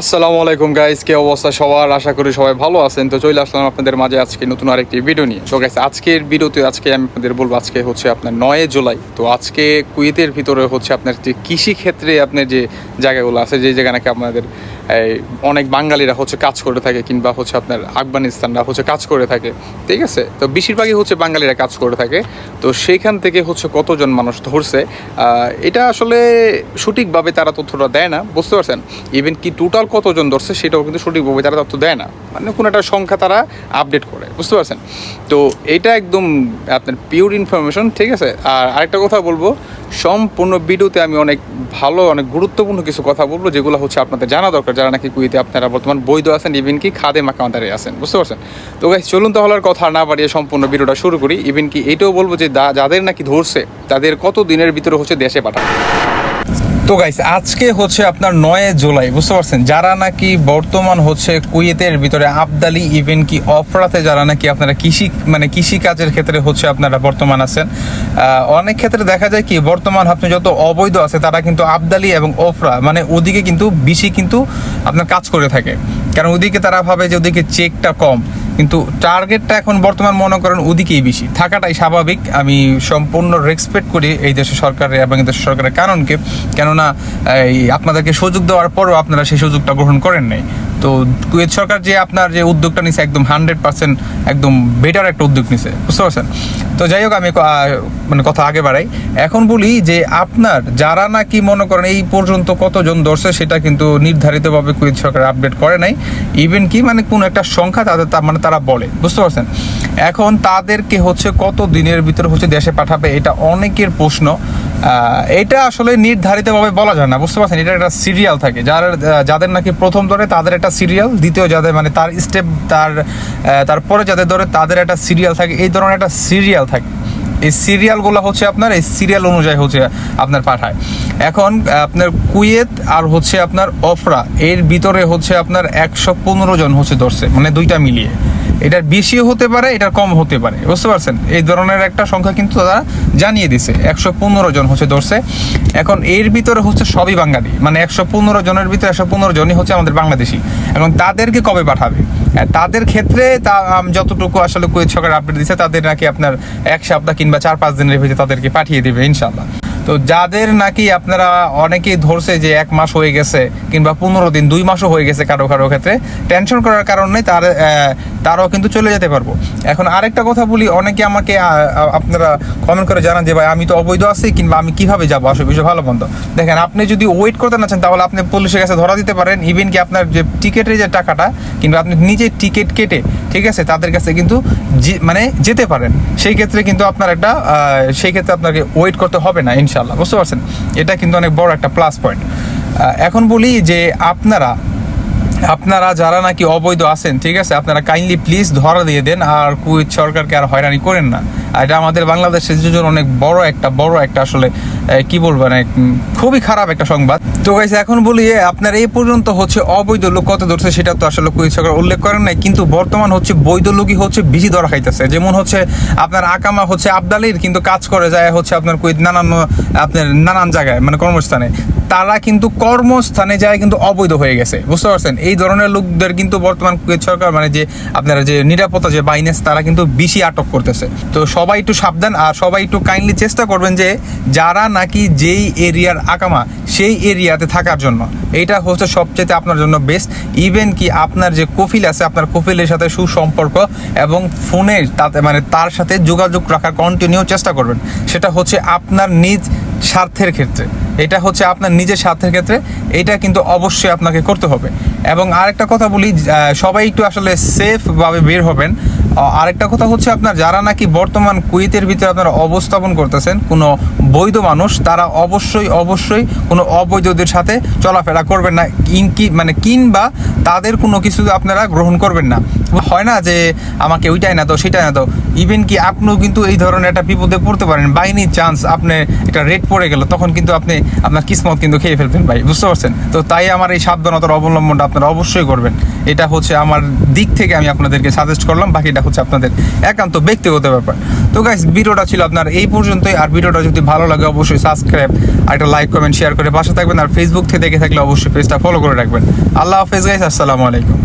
আসসালামু আলাইকুম গাইজ কে অবস্থা সবার? আশা করি সবাই ভালো আছেন। তো চলে আসলাম আপনাদের মাঝে আজকে নতুন আরেকটি ভিডিও নিয়ে। তো গাইস আজকের ভিডিওতে আজকে আমি আপনাদের বলব, আজকে হচ্ছে আপনার নয় জুলাই। তো আজকে কুয়েতের ভিতরে হচ্ছে আপনার যে কৃষিক্ষেত্রে আপনার যে জায়গাগুলো আছে, যে জায়গা নাকি আপনাদের অনেক বাঙালিরা হচ্ছে কাজ করে থাকে কিংবা হচ্ছে আপনার আফগানিস্তানরা হচ্ছে কাজ করে থাকে, ঠিক আছে? তো বেশিরভাগই হচ্ছে বাঙালিরা কাজ করে থাকে। তো সেইখান থেকে হচ্ছে কতজন মানুষ ধরছে এটা আসলে সঠিকভাবে তারা তথ্যটা দেয় না, বুঝতে পারছেন? ইভেন কি টোটাল কতজন ধরছে সেটাও কিন্তু সঠিকভাবে তারা তথ্য দেয় না। মানে কোনো একটা সংখ্যা তারা আপডেট করে, বুঝতে পারছেন? তো এটা একদম আপনার পিওর ইনফরমেশন ঠিক আছে? আর আরেকটা কথা বলব, সম্পূর্ণ ভিডিওতে আমি অনেক ভালো, অনেক গুরুত্বপূর্ণ কিছু কথা বলব, যেগুলো হচ্ছে আপনাদের জানা দরকার। যারা নাকি কুইতে আপনারা বর্তমান বৈধ আছেন ইভিন কি খাদে মাকামাদারে আছেন, বুঝতে পারছেন? তো ভাই চলুন তাহলে আর কথা না বাড়িয়ে সম্পূর্ণ ভিডিওটা শুরু করি। ইভিন কি এটাও বলব যে যাদের নাকি ধরছে, তাদের কত দিনের ভিতরে হচ্ছে দেশে পাঠাবে তো গাইস আজকে হচ্ছে আপনার নয় জুলাই, বুঝতে পারছেন? যারা নাকি বর্তমান হচ্ছে কুয়েতের ভিতরে আবদালি ইভেন কি অফরাতে, যারা নাকি আপনারা কৃষি মানে কৃষি কাজের ক্ষেত্রে হচ্ছে আপনারা বর্তমান আছেন অনেক ক্ষেত্রে দেখা যায় কি, বর্তমান আপনি যত অবৈধ আছে, তারা কিন্তু আবদালি এবং অফরা মানে ওদিকে কিন্তু বেশি কিন্তু আপনার কাজ করে থাকে। কারণ ওদিকে তারা ভাবে যে ওদিকে চেকটা কম। কিন্তু টার্গেটটা এখন বর্তমান মনে করেন ওদিকেই বেশি। থাকাটাই স্বাভাবিক। আমি সম্পূর্ণ রেসপেক্ট করি এই দেশের সরকারের এবং এই দেশের সরকারের কারণকে। কেননা, এই আপনাদেরকে সুযোগ দেওয়ার পরও আপনারা সেই সুযোগটা গ্রহণ করেন নাই। তো কুয়েত সরকার যে আপনার যে উদ্যোগটা নিছে একদম হান্ড্রেড পার্সেন্ট একদম বেটার একটা উদ্যোগ নিছে, বুঝতে পারছেন? তো যাই হোক, আমি মানে কথা আগে বাড়াই। এখন বলি যে আপনার যারা নাকি মনে করেন এই পর্যন্ত কতজন ধরছে সেটা কিন্তু নির্ধারিতভাবে কুয়েত সরকার আপডেট করে নাই। ইভেন কি মানে কোনো একটা সংখ্যা তাদের মানে তারা বলে, বুঝতে পারছেন? এখন তাদেরকে হচ্ছে কত দিনের ভিতরে হচ্ছে দেশে পাঠাবে এটা অনেকের প্রশ্ন। এটা আসলে নির্ধারিতভাবে বলা যায় না, বুঝতে পারছেন? এটা একটা সিরিয়াল থাকে। যার যাদের নাকি প্রথম ধরে তাদের একটা সিরিয়াল দ্বিতীয় যাদের মানে তার স্টেপ তার তারপরে যাদের ধরে তাদের একটা সিরিয়াল থাকে। এই ধরনের একটা সিরিয়াল থাকে। এই সিরিয়ালগুলো হচ্ছে আপনার, এই সিরিয়াল অনুযায়ী হচ্ছে আপনার পাঠায়। এখন আপনার কুয়েত আর হচ্ছে আপনার অফরা, এর ভিতরে হচ্ছে আপনার একশো পনেরো জন হচ্ছে ধরছে মানে দুইটা মিলিয়ে। এটার বেশিও হতে পারে, এটার কম হতে পারে। বুঝতে পারছেন? এই ধরনের একটা সংখ্যা কিন্তু তারা জানিয়ে দিছে। একশো পনেরো জন হচ্ছে ধরছে। এখন এর ভিতরে হচ্ছে সবই বাঙালি। মানে একশো পনেরো জনের ভিতরে একশো পনেরো জনই হচ্ছে আমাদের বাংলাদেশি। এখন তাদেরকে কবে পাঠাবে? তাদের ক্ষেত্রে তা যতটুকু আসলে কুয়েত সরকার আপডেট দিচ্ছে তাদের নাকি আপনার এক সপ্তাহ কিংবা চার পাঁচ দিনের ভিতরে তাদেরকে পাঠিয়ে দেবে ইনশাল্লাহ তো যাদের নাকি আপনারা অনেকেই ধরছে যে এক মাস হয়ে গেছে কিংবা পনেরো দিন, দুই মাসও হয়ে গেছে কারও কারও ক্ষেত্রে টেনশন করার কারণে তার তারাও কিন্তু চলে যেতে পারব। এখন আরেকটা কথা বলি, অনেকে আমাকে আপনারা কমেন্ট করে জানান যে, ভাই, আমি তো অবৈধ আছি কিংবা আমি কীভাবে যাব? আসলে বিষয় ভালো মন্দ। দেখেন, আপনি যদি ওয়েট করতে না চান, তাহলে আপনি পুলিশের কাছে ধরা দিতে পারেন ইভেন কি আপনার যে টিকিটের যে টাকাটা, কিংবা আপনি নিজে টিকিট কেটে, ঠিক আছে, তাদের কাছে কিন্তু মানে যেতে পারেন। সেই ক্ষেত্রে কিন্তু আপনার একটা সেই ক্ষেত্রে আপনাকে ওয়েট করতে হবে না ইনশাল্লাহ বুঝতে পারছেন? এটা কিন্তু অনেক বড় একটা প্লাস পয়েন্ট এখন বলি যে আপনারা আপনারা যারা নাকি অবৈধ আছেন, ঠিক আছে, আপনারা কাইন্ডলি প্লিজ ধরা দিয়ে দেন, আর কুয়েত সরকারকে আর হয়রানি করেন না। এটা আমাদের বাংলাদেশের জন্য অনেক বড় একটা বড় একটা আসলে কি বলব মানে খুবই খারাপ একটা সংবাদ। তো গাইছে এখন বলি আপনার এই পর্যন্ত হচ্ছে অবৈধ লোক কত ধরছে সেটা তো আসলে কুয়েত সরকার উল্লেখ করেন নাই, কিন্তু বর্তমান হচ্ছে বৈধ লোকই হচ্ছে বেশি ধরা খাইতেছে। যেমন হচ্ছে আপনার আকামা হচ্ছে আবদালির, কিন্তু কাজ করে যায় হচ্ছে আপনার কুয়েত নানান, আপনার নানান জায়গায় মানে কর্মস্থানে। তারা কিন্তু কর্মস্থানে যায় কিন্তু অবৈধ হয়ে গেছে, বুঝতে পারছেন? এই ধরনের লোকদের কিন্তু বর্তমান কুয়েত সরকার মানে যে আপনারা যে নিরাপত্তা যে বাইনেস তারা কিন্তু বেশি আটক করতেছে। তো সবাই একটু সাবধান আর সবাই একটু কাইন্ডলি চেষ্টা করবেন যে যারা নাকি যেই এরিয়ার আকামা, সেই এরিয়াতে থাকার জন্য। এইটা হচ্ছে সবচেয়ে আপনার জন্য বেস্ট ইভেন কি আপনার যে কফিল আছে, আপনার কফিলের সাথে সুসম্পর্ক এবং ফোনে তাতে মানে তার সাথে যোগাযোগ রাখার কন্টিনিউ চেষ্টা করবেন। সেটা হচ্ছে আপনার নিজ স্বার্থের ক্ষেত্রে। এটা হচ্ছে আপনার নিজের স্বার্থের ক্ষেত্রে। এটা কিন্তু অবশ্যই আপনাকে করতে হবে। এবং আরেকটা কথা বলি সবাই একটু আসলে সেফভাবে বের হবেন। আরেকটা কথা হচ্ছে আপনার, যারা নাকি বর্তমান কুয়েতের ভিতরে আপনারা অবস্থাপন করতেছেন, কোনো বৈধ মানুষ, তারা অবশ্যই অবশ্যই কোনো অবৈধদের সাথে চলাফেরা করবেন না। মানে কিংবা তাদের কোনো কিছু আপনারা গ্রহণ করবেন না। হয় না যে আমাকে ওইটাই না তো সেটাই না তো ইভেন কি আপনিও কিন্তু এই ধরনের একটা বিপদে পড়তে পারেন। বাইনি চান্স আপনি একটা রেট পড়ে গেল, তখন কিন্তু আপনি আপনার কিসমত কিন্তু খেয়ে ফেলবেন ভাই, বুঝতে পারছেন? তো তাই আমার এই সাবধানতার অবলম্বনটা আপনারা অবশ্যই করবেন। এটা হচ্ছে আমার দিক থেকে আমি আপনাদেরকে সাজেস্ট করলাম, বাকিটা হচ্ছে আপনাদের একান্ত ব্যক্তিগত ব্যাপার। তো গাইস ভিডিওটা ছিল আপনার এই পর্যন্তই। আর ভিডিওটা যদি ভালো লাগে, অবশ্যই সাবস্ক্রাইব আর একটা লাইক কমেন্ট শেয়ার করে পাশে থাকবেন। আর ফেসবুক থেকে দেখে থাকলে অবশ্যই পেজটা ফলো করে রাখবেন। আল্লাহ হাফেজ গাইস আসসালামু আলাইকুম।